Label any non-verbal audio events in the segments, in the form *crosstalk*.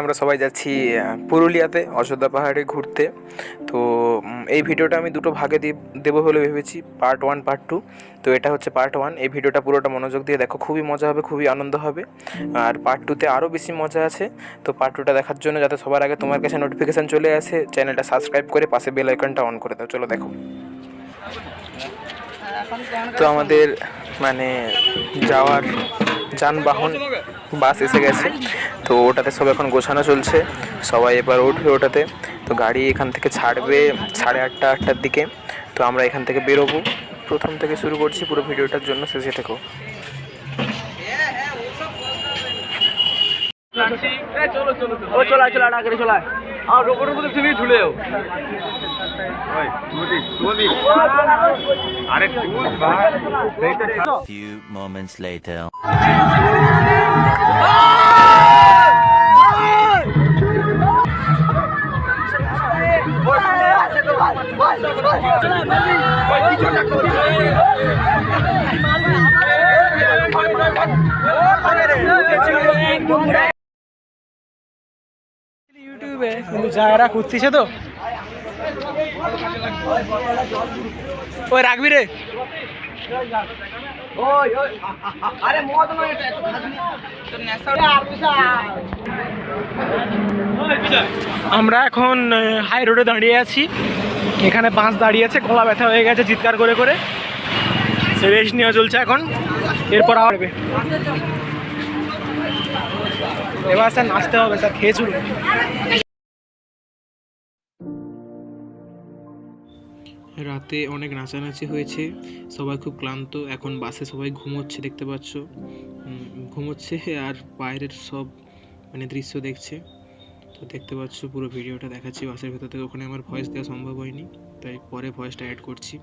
আমরা সবাই যাচ্ছি পুরুলিয়াতে, অযোধ্যা পাহাড়ে ঘুরতে। তো এই ভিডিওটা আমি দুটো ভাগে দিয়ে দেবো বলে ভেবেছি পার্ট ওয়ান পার্ট টু তো এটা হচ্ছে পার্ট ওয়ান এই ভিডিওটা পুরোটা মনোযোগ দিয়ে দেখো, খুবই মজা হবে, খুবই আনন্দ হবে। আর পার্ট টুতে আরও বেশি মজা আছে। তো পার্ট টুটা দেখার জন্য যাতে সবার আগে তোমার কাছে নোটিফিকেশান চলে আসে চ্যানেলটা সাবস্ক্রাইব করে পাশে বেল আইকনটা অন করে দাও। চলো দেখো। তো আমাদের মানে যাওয়ার যানবাহন বাস এসে গেছে। তো ওটাতে সব এখন গোছানো চলছে। সবাই এবার উঠবে ওটাতে। তো গাড়ি এখান থেকে ছাড়বে সাড়ে আটটা আটটার দিকে। তো আমরা এখান থেকে বেরোবো। প্রথম থেকে শুরু করছি পুরো ভিডিওটার জন্য শেষে থেকো। আর রোবটের মধ্যে তুমি ঝুলেও আরে ইউটিউবে কিন্তু জায়গাটা খুঁজতিছে তো ওই রাখবি রে। আমরা এখন হাই রোডে দাঁড়িয়ে আছি। এখানে বাস দাঁড়িয়ে আছে গলা ব্যথা হয়ে গেছে, চিৎকার করে করে। সে রেস্ট নেওয়া চলছে এখন। এরপর আবার এবার স্যার নাচতে হবে, স্যার খেয়ে রাতে অনেক নাচানাচি হয়েছে। সবাই খুব ক্লান্ত। এখন বাসে সবাই ঘুমোচ্ছে, দেখতে পাচ্ছ। ঘুমোচ্ছে আর বাইরের সব মানে দৃশ্য দেখছে। তো দেখতে পাচ্ছ পুরো ভিডিওটা দেখাচ্ছি। বাসের ভেতর থেকে ওখানে আমার ভয়েস দেওয়া সম্ভব হয়নি। তাই পরে ভয়েসটা অ্যাড করছি।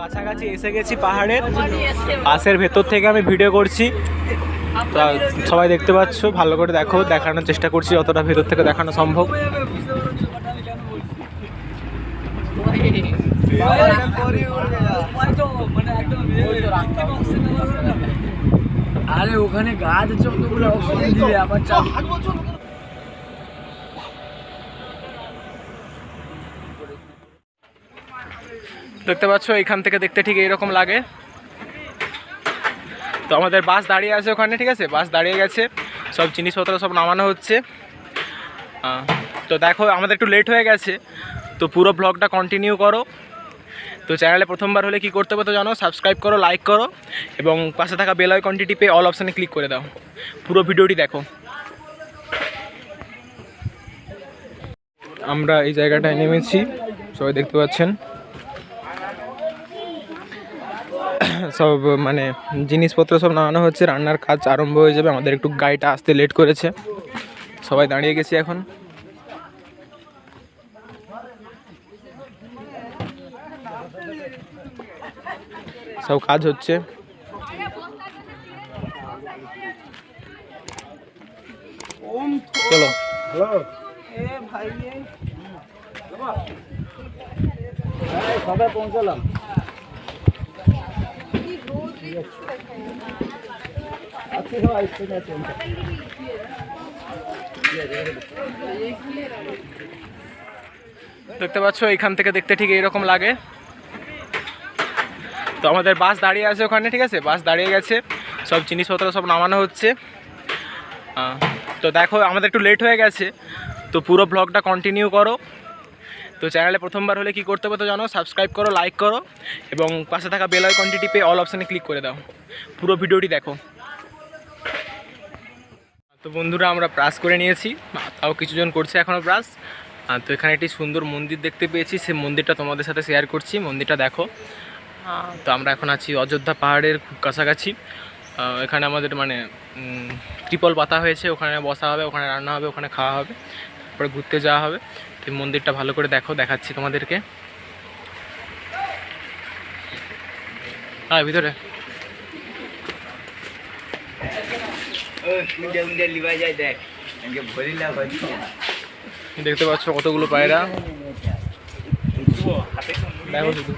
কাছাকাছি এসে গেছি পাহাড়ের। বাসের ভেতর থেকে আমি ভিডিও করছি। সবাই দেখতে পাচ্ছ, ভালো করে দেখো, দেখানোর চেষ্টা করছি যতটা ভেতর থেকে দেখানো সম্ভব। আরে ওখানে গাছ আছে আবার দেখতে পাচ্ছ, এখান থেকে দেখতে ঠিক এইরকম লাগে। তো আমাদের বাস দাঁড়িয়ে আছে ওখানে, ঠিক আছে? বাস দাঁড়িয়ে গেছে, সব জিনিসপত্র সব নামানো হচ্ছে। তো দেখো, আমাদের একটু লেট হয়ে গেছে। তো পুরো ব্লগটা কন্টিনিউ করো। তো চ্যানেলে প্রথমবার হলে কি করতে হবে তো জানো সাবস্ক্রাইব করো লাইক করো, এবং পাশে থাকা বেল আইকনটি টিপে অল অপশানে ক্লিক করে দাও। পুরো ভিডিওটি দেখো। আমরা এই জায়গাটায় নেমেছি, সবাই দেখতে পাচ্ছেন। *coughs* সব মানে জিনিসপত্র সব নামানো হচ্ছে, রান্নার কাজ আরম্ভ হয়ে যাবে, আমাদের একটু গাড়িটা আসতে লেট করেছে। সবাই দাঁড়িয়ে গেছি এখন। সব কাজ হচ্ছে। চলো। সবাই পৌঁছালাম আজকে সব আইসক্রিম আছে দেখতে পাচ্ছ, এখান থেকে দেখতে ঠিক এইরকম লাগে। তো আমাদের বাস দাঁড়িয়ে আছে ওখানে, ঠিক আছে? বাস দাঁড়িয়ে গেছে, সব জিনিসপত্র সব নামানো হচ্ছে। তো দেখো, আমাদের একটু লেট হয়ে গেছে। তো পুরো ব্লগটা কন্টিনিউ করো। তো চ্যানেলে প্রথমবার হলে কি করতে হবে তো জানো? সাবস্ক্রাইব করো লাইক করো এবং পাশে থাকা বেল আইকনটি টিপে অল অপশানে ক্লিক করে দাও। পুরো ভিডিওটি দেখো। তো বন্ধুরা, আমরা ব্রাশ করে নিয়েছি। তাও কিছুজন করছে এখনও ব্রাশ তো এখানে একটি সুন্দর মন্দির দেখতে পেয়েছি। সেই মন্দিরটা তোমাদের সাথে শেয়ার করছি। মন্দিরটা দেখো। তো আমরা এখন আছি অযোধ্যা পাহাড়ের খুব কাছাকাছি এখানে আমাদের মানে ত্রিপল পাতা হয়েছে। ওখানে বসা হবে, ওখানে রান্না হবে, ওখানে খাওয়া হবে। তারপরে ঘুরতে যাওয়া হবে। তো এই মন্দিরটা ভালো করে দেখো, দেখাচ্ছি তোমাদেরকে। হ্যাঁ ভিতরে। দেখতে পাচ্ছ কতগুলো পায়রা। দেখো শুধু।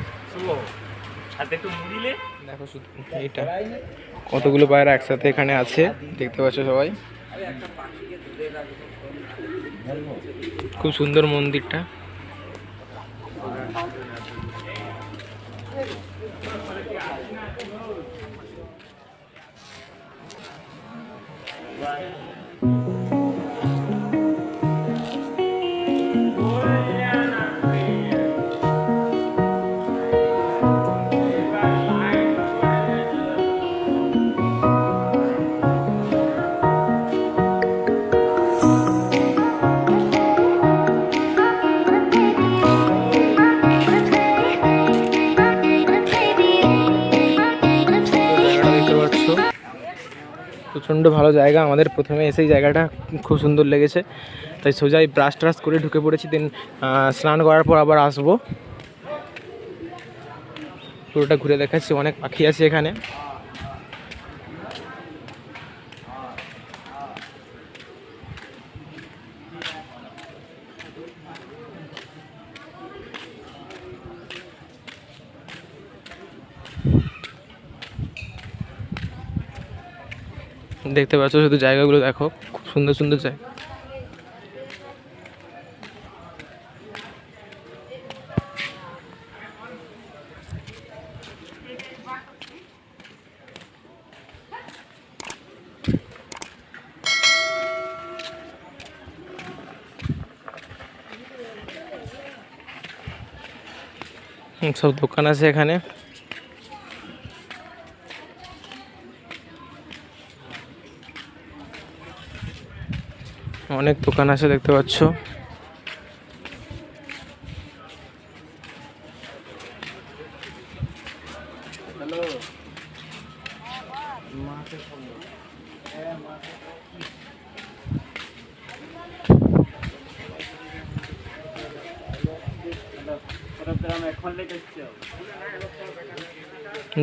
দেখো শুধু, এইটা। কতগুলো পায়রা একসাথে এখানে আছে, দেখতে পাচ্ছ সবাই। খুব সুন্দর মন্দিরটা। জায়গাটা প্রচণ্ড ভালো জায়গা। আমাদের প্রথমে এসেই জায়গাটা খুব সুন্দর লেগেছে। তাই সোজাই ব্রাশ ট্রাশ করে ঢুকে পড়েছি। দেন স্নান করার পর আবার আসব। পুরোটা ঘুরে দেখাচ্ছি। অনেক পাখি আছে এখানে। দেখতে পাচ্ছ শুধু জায়গাগুলো দেখো খুব সুন্দর সুন্দর জায়গা। সব দোকান আছে এখানে। অনেক দোকান আছে, দেখতে পাচ্ছ।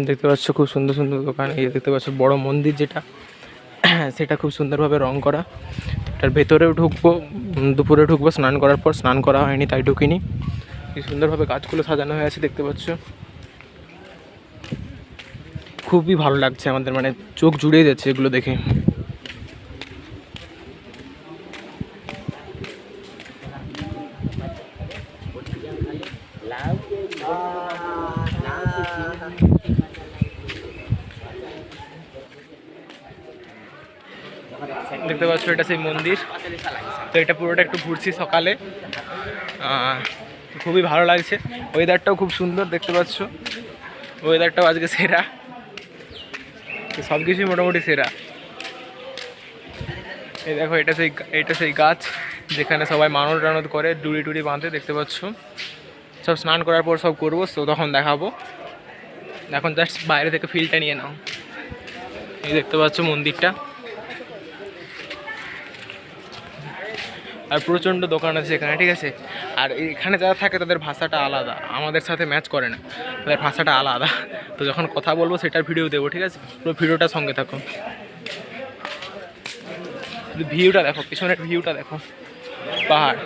দেখতে পাচ্ছ, খুব সুন্দর সুন্দর দোকান। এই দেখতে পাচ্ছ, বড় মন্দির যেটা, *clears throat* সেটা খুব সুন্দরভাবে রং করা। এটার ভেতরেও ঢুকবো দুপুরে ঢুকবো, স্নান করার পর স্নান করা হয়নি, তাই ঢুকিনি। কি সুন্দরভাবে গাছগুলো সাজানো হয়ে আছে, দেখতে পাচ্ছ। খুবই ভালো লাগছে আমাদের মানে চোখ জুড়িয়ে যাচ্ছে এগুলো দেখে। পাচ্ছ এটা সেই মন্দির। তো এটা পুরোটা একটু ঘুরছি সকালে। খুবই ভালো লাগছে। ওয়েদারটাও খুব সুন্দর, দেখতে পাচ্ছ। ওয়েদারটাও আজকে সেরা। তো সব কিছুই মোটামুটি সেরা। এই দেখো, এটা সেই এটা সেই গাছ যেখানে সবাই মানত টানত করে ডুড়ি টুড়ি বাঁধে, দেখতে পাচ্ছ। সব স্নান করার পর সব করব, তো তখন দেখাবো। এখন জাস্ট বাইরে থেকে ফিলটা নিয়ে নাও। এই দেখতে পাচ্ছ মন্দিরটা। আর প্রচণ্ড দোকান আছে এখানে ঠিক আছে? আর এখানে যারা থাকে, তাদের ভাষাটা আলাদা। আমাদের সাথে ম্যাচ করে না। তাদের ভাষাটা আলাদা। তো যখন কথা বলব, সেটার ভিডিও দেবো, ঠিক আছে? পুরো ভিডিওটা সঙ্গে থাকো। ভিউটা দেখো, পিছনের ভিউটা দেখো। পাহাড়।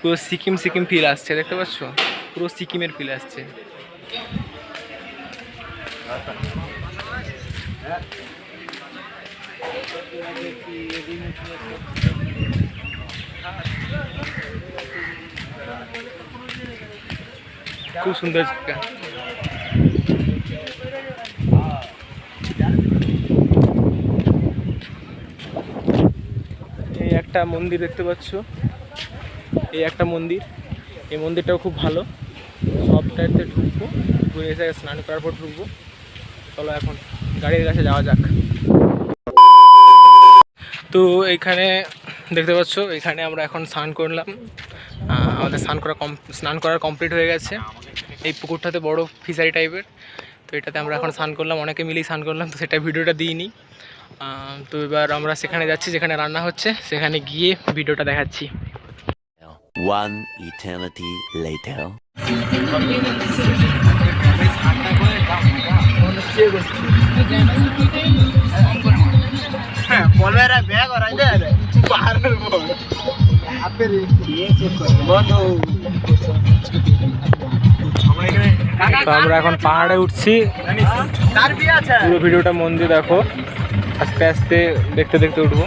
পুরো সিকিম সিকিম ফিল আসছে, দেখতে পাচ্ছ? পুরো সিকিমের ফিল আসছে। খুব সুন্দর এই একটা মন্দির দেখতে পাচ্ছ। এই একটা মন্দির। এই মন্দিরটাও খুব ভালো। সবটাতে ঢুকবো। ঘুরে এসে স্নান করার পর ঢুকবো। চলো এখন গাড়ির কাছে যাওয়া যাক। তো এইখানে দেখতে পাচ্ছ এখানে আমরা এখন স্নান করলাম। আমাদের স্নান করা কম স্নান করার কমপ্লিট হয়ে গেছে। এই পুকুরটাতে বড় ফিশারি টাইপের। তো এটাতে আমরা এখন স্নান করলাম অনেকে মিলেই স্নান করলাম তো সেটা ভিডিওটা দিইনি। তো এবার আমরা সেখানে যাচ্ছি যেখানে রান্না হচ্ছে সেখানে গিয়ে ভিডিওটা দেখাচ্ছি। One eternity later. তো। আমরা এখন পাহাড়ে উঠছি। পুরো ভিডিওটা মন দিয়ে দেখো। আস্তে আস্তে দেখতে দেখতে উঠবো।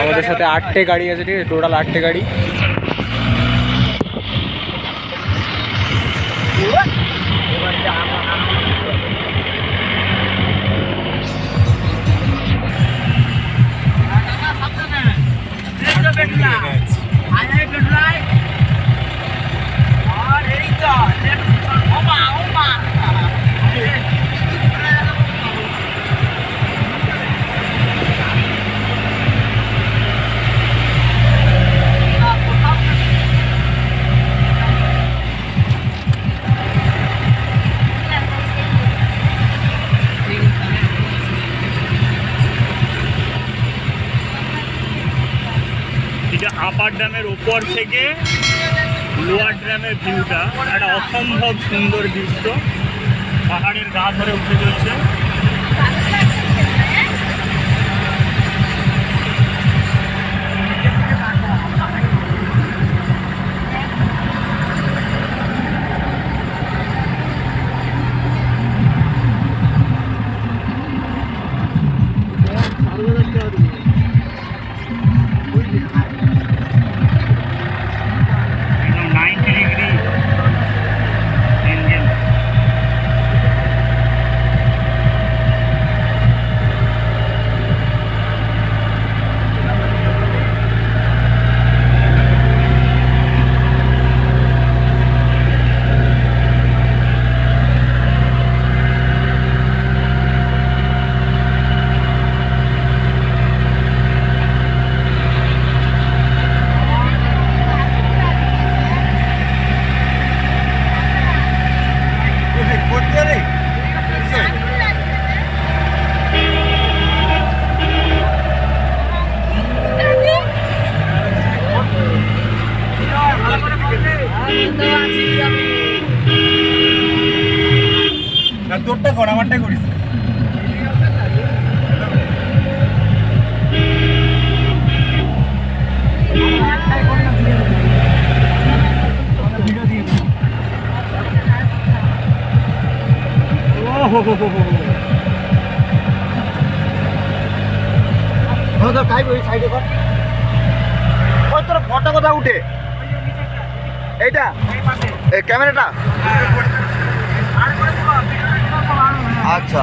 আমাদের সাথে আটটে গাড়ি আছে ঠিক আছে? টোটাল আটটে গাড়ি। থেকে লোয়ার ড্যামের ভিউটা একটা অসম্ভব সুন্দর দৃশ্য। পাহাড়ের গা ধরে উঠে চলছে। তোর ফটো কোথা উঠে। এইটা? এই ক্যামেরাটা? আচ্ছা।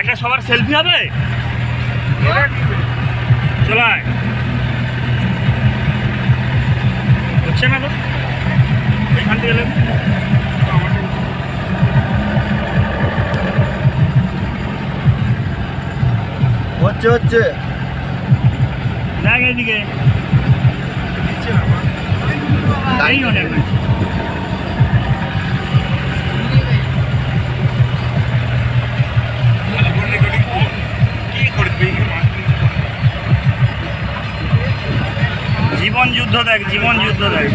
একটা সবার সেলফি হবে? চলায় হচ্ছে না তো এখান থেকে এলে হচ্ছে হচ্ছে। দেখ এইদিকে তাই জীবন যুদ্ধ দেখ জীবন যুদ্ধ দেখ।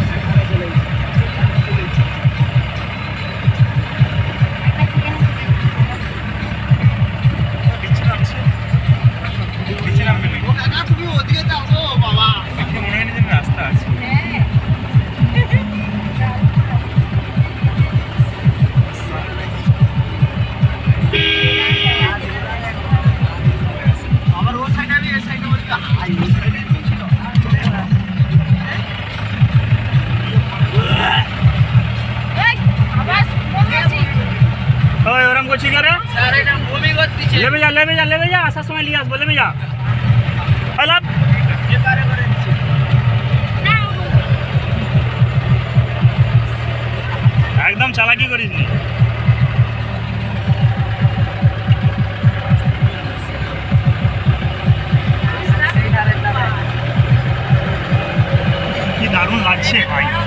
谢阿姨。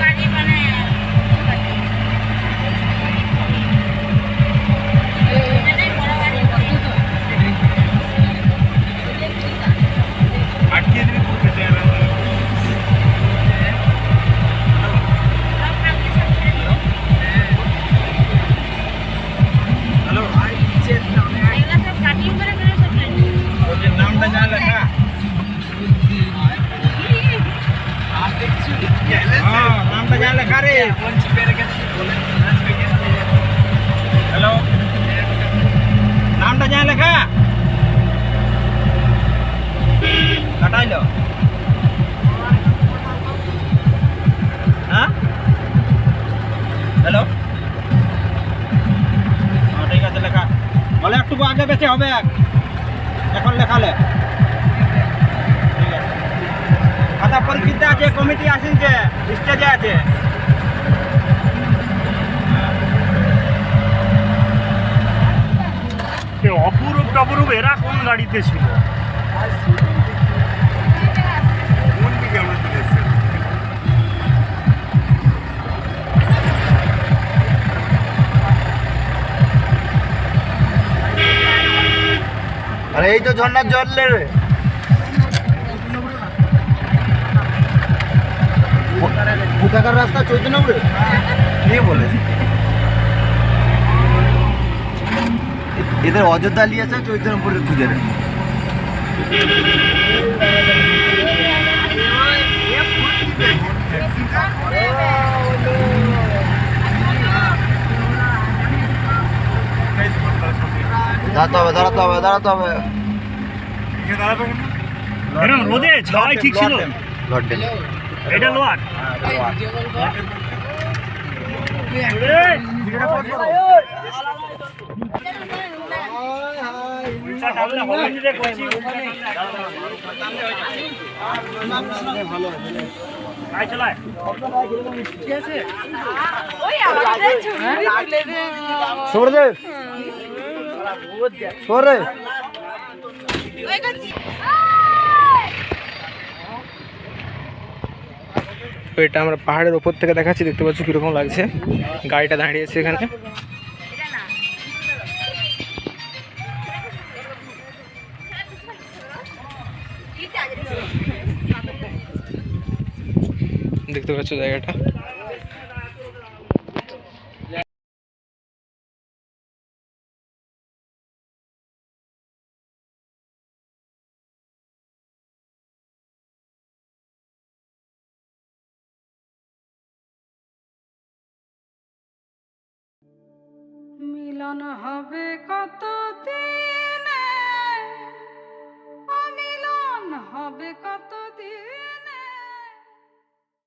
হ্যালো নামটা জানা লেখা কাটাইলো হ্যাঁ হ্যালো হ্যাঁ, ঠিক আছে লেখা। বলে একটু আগে বেঁচে হবে। এক এখন লেখালে। ঠিক আছে। খাতা পরীক্ষিত আছে কমিটি আসিনছে স্টেজে আছে। অপরূপ টপরূপ এরা কোন গাড়িতে ছিল? আরে এই তো ঝর্ণার জল রে কোথাকার রাস্তা চৈতন্যপুরে কে বলে এদের অযোধ্যা লিয়েছে চৈতন্যপুরের খুঁজে রে দাঁড়াতে হবে দাঁড়াতে হবে দাঁড়াতে হবে। রোদে ঠিক ছিল। এটা লোয়ার তো এটা আমরা পাহাড়ের ওপর থেকে দেখাচ্ছি দেখতে পাচ্ছ কীরকম লাগছে। গাড়িটা দাঁড়িয়েছে এখানে। দেখতে পাচ্ছ জায়গাটা।